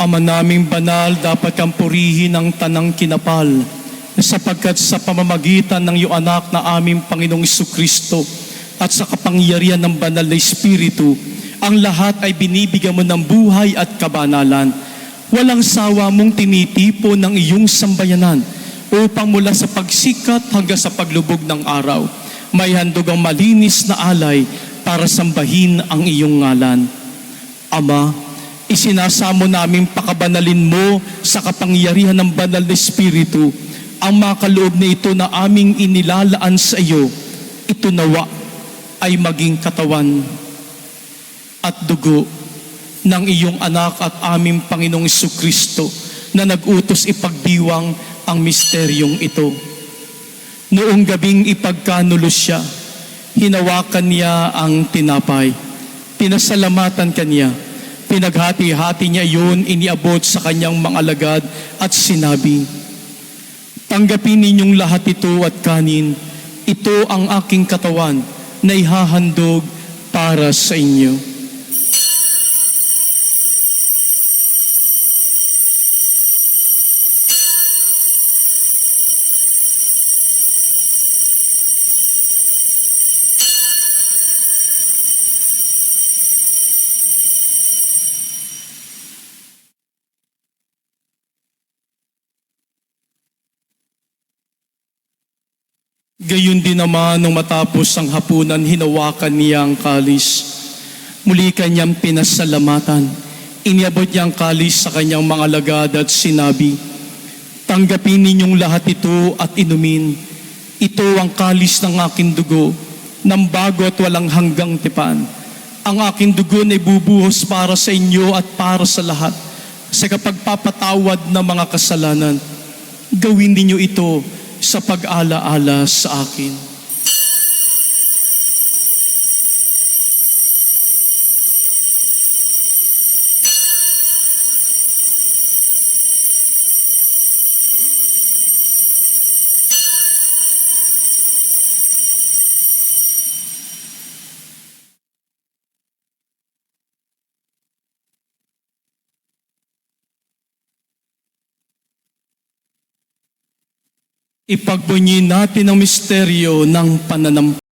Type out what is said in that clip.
Ama naming banal, dapat kang purihin ng tanang kinapal, sapagkat sa pamamagitan ng iyong anak na aming Panginoong Kristo at sa kapangyarihan ng banal na Espiritu, ang lahat ay binibigyan mo ng buhay at kabanalan. Walang sawa mong tinitipo ng iyong sambayanan upang mula sa pagsikat hanggang sa paglubog ng araw, may handog ang malinis na alay para sambahin ang iyong ngalan. Ama, isinasamo namin pakabanalin mo sa kapangyarihan ng banal na Espiritu ang makaloob na ito na aming inilalaan sa iyo. Ito nawa ay maging katawan at dugo ng iyong anak at aming Panginoong Kristo na nag-utos ipagdiwang ang misteryong ito. Noong gabing ipagkanulos siya, hinawakan niya ang tinapay. Pinasalamatan kanya. Pinaghati-hati niya yun, iniabot sa kanyang mga alagad at sinabi, Tanggapin ninyong lahat ito at kanin. Ito ang aking katawan na ihahandog para sa inyo. Gayun din naman nung matapos ang hapunan, hinawakan niya ang kalis. Muli kanyang pinasalamatan. Iniabot niya ang kalis sa kanyang mga lagad at sinabi, Tanggapin ninyong lahat ito at inumin. Ito ang kalis ng aking dugo, ng bago at walang hanggang tipan. Ang aking dugo na ibubuhos para sa inyo at para sa lahat sa kapagpapatawad ng mga kasalanan. Gawin ninyo ito sa pag-alaala sa akin. Ipagbunyi natin ang misteryo ng pananampalataya.